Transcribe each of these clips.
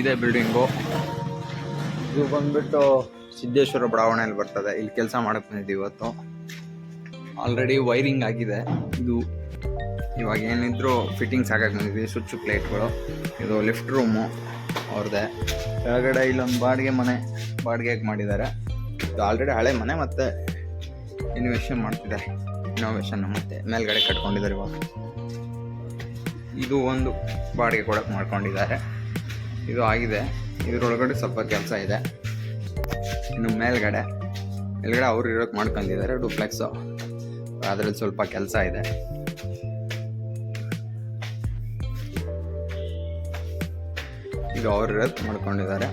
ಇದೆ ಬಿಲ್ಡಿಂಗು. ಇದು ಬಂದ್ಬಿಟ್ಟು ಸಿದ್ದೇಶ್ವರ ಬಡಾವಣೆಯಲ್ಲಿ ಬರ್ತದೆ. ಇಲ್ಲಿ ಕೆಲಸ ಮಾಡಕ್ಕೆ ಬಂದಿದ್ದೀವಿ ಇವತ್ತು. ಆಲ್ರೆಡಿ ವೈರಿಂಗ್ ಆಗಿದೆ. ಇದು ಇವಾಗ ಏನಿದ್ರು ಫಿಟ್ಟಿಂಗ್ಸ್ ಹಾಕಕ್ಕೆ ಬಂದಿದ್ದೀವಿ ಸ್ವಿಚ್ ಪ್ಲೇಟ್ಗಳು ಇದು ಲಿಫ್ಟ್ ರೂಮು ಅವ್ರದ್ದೆ ಕೆಳಗಡೆ ಇಲ್ಲೊಂದು ಬಾಡಿಗೆ ಮನೆ ಬಾಡಿಗೆಗೆ ಮಾಡಿದ್ದಾರೆ ಇದು ಆಲ್ರೆಡಿ ಹಳೆ ಮನೆ ಮತ್ತು ಇನ್ವೆಷನ್ ಮಾಡ್ತಿದ್ದಾರೆ ಇನೋವೇಷನ್ ಮತ್ತೆ ಮೇಲ್ಗಡೆ ಕಟ್ಕೊಂಡಿದ್ದಾರೆ ಇವಾಗ. ಇದು ಒಂದು ಬಾಡಿಗೆ ಕೊಡಕ್ಕೆ ಮಾಡ್ಕೊಂಡಿದ್ದಾರೆ ಇದು ಆಗಿದೆ. ಇದರೊಳಗಡೆ ಸ್ವಲ್ಪ ಕೆಲಸ ಇದೆ. ಇನ್ನು ಮೇಲ್ಗಡೆ ಮೇಲ್ಗಡೆ ಅವ್ರು ಇರೋಕೆ ಮಾಡ್ಕೊಂಡಿದ್ದಾರೆ, ಡುಪ್ಲೆಕ್ಸು. ಅದರಲ್ಲಿ ಸ್ವಲ್ಪ ಕೆಲಸ ಇದೆ. ಈಗ ಅವ್ರು ಇರೋಕೆ ಮಾಡ್ಕೊಂಡಿದ್ದಾರೆ.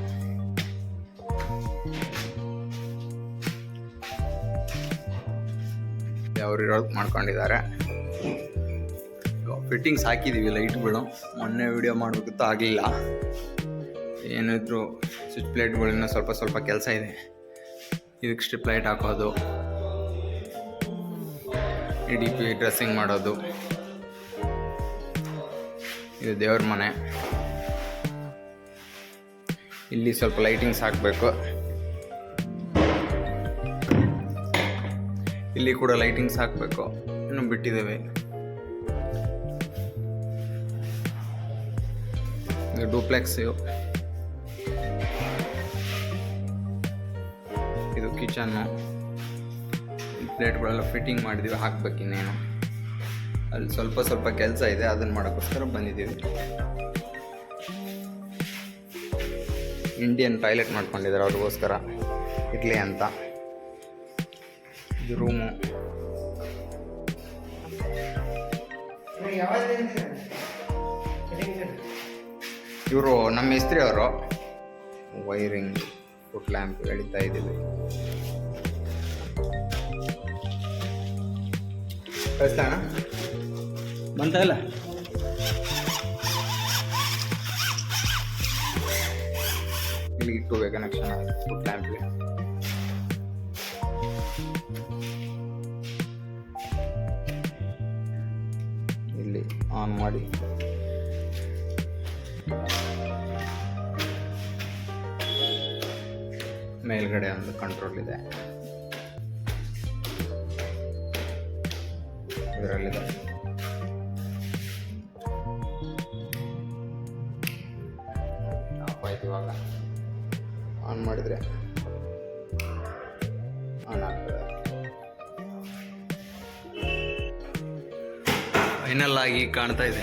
ಅವ್ರು ಇರೋದು ಮಾಡ್ಕೊಂಡಿದ್ದಾರೆ. ಫಿಟ್ಟಿಂಗ್ಸ್ ಹಾಕಿದ್ದೀವಿ ಲೈಟ್ಗಳು ಮೊನ್ನೆ ವಿಡಿಯೋ ಮಾಡಬೇಕಿತ್ತು, ಆಗಲಿಲ್ಲ. ಏನಿದ್ರು ಸ್ವಿಚ್ ಪ್ಲೇಟ್ಗಳಿಂದ ಸ್ವಲ್ಪ ಸ್ವಲ್ಪ ಕೆಲಸ ಇದೆ. ಇದಕ್ಕೆ ಸ್ಟ್ರಿಪ್ ಲೈಟ್ ಹಾಕೋದು. ಇಡೀ ಡ್ರೆಸ್ಸಿಂಗ್ ಮಾಡೋದು. ಇದು ದೇವ್ರ ಮನೆ. ಇಲ್ಲಿ ಸ್ವಲ್ಪ ಲೈಟಿಂಗ್ಸ್ ಹಾಕಬೇಕು. ಇಲ್ಲಿ ಕೂಡ ಲೈಟಿಂಗ್ಸ್ ಹಾಕಬೇಕು. ಇನ್ನು ಬಿಟ್ಟಿದ್ದೇವೆ. ಇದು ಡೂಪ್ಲೆಕ್ಸ್ ಕಿಚನ್ನು ಪ್ಲೇಟ್ಗಳೆಲ್ಲ ಫಿಟ್ಟಿಂಗ್ ಮಾಡಿದ್ದೀವಿ ಹಾಕ್ಬೇಕು ಇನ್ನೇನು. ಅಲ್ಲಿ ಸ್ವಲ್ಪ ಸ್ವಲ್ಪ ಕೆಲಸ ಇದೆ, ಅದನ್ನು ಮಾಡೋಕ್ಕೋಸ್ಕರ ಬಂದಿದ್ದೀವಿ. ಇಂಡಿಯನ್ ಟಾಯ್ಲೆಟ್ ಮಾಡ್ಕೊಂಡಿದ್ದಾರೆ ಅವ್ರಿಗೋಸ್ಕರ. ಇರಲಿ ಅಂತ. ಇದು ರೂಮು ಇವರು ನಮ್ಮ ಅವರು. ವೈರಿಂಗ್ ಫುಟ್ ಲ್ಯಾಂಪ್ ಎಳಿತಾ ಇದ್ದೀವಿ. ಕಳಿಸ್ತಾಣ ಬಂತಲ್ಲ? ಇಲ್ಲಿ ಇಟ್ಟು ಕನೆಕ್ಷನ್ ಲ್ಯಾಂಪ್ಗೆ ಇಲ್ಲಿ ಆನ್ ಮಾಡಿ. ಮೇಲ್ಗಡೆ ಒಂದು ಕಂಟ್ರೋಲ್ ಇದೆ. ಇದರಲ್ಲಿದೆ ಆಯ್ತು ಇವಾಗ ಆನ್ ಮಾಡಿದರೆ ಆನ್ ಆಗ್ತದೆ. ಫೈನಲ್ ಆಗಿ ಕಾಣ್ತಾ ಇದೆ.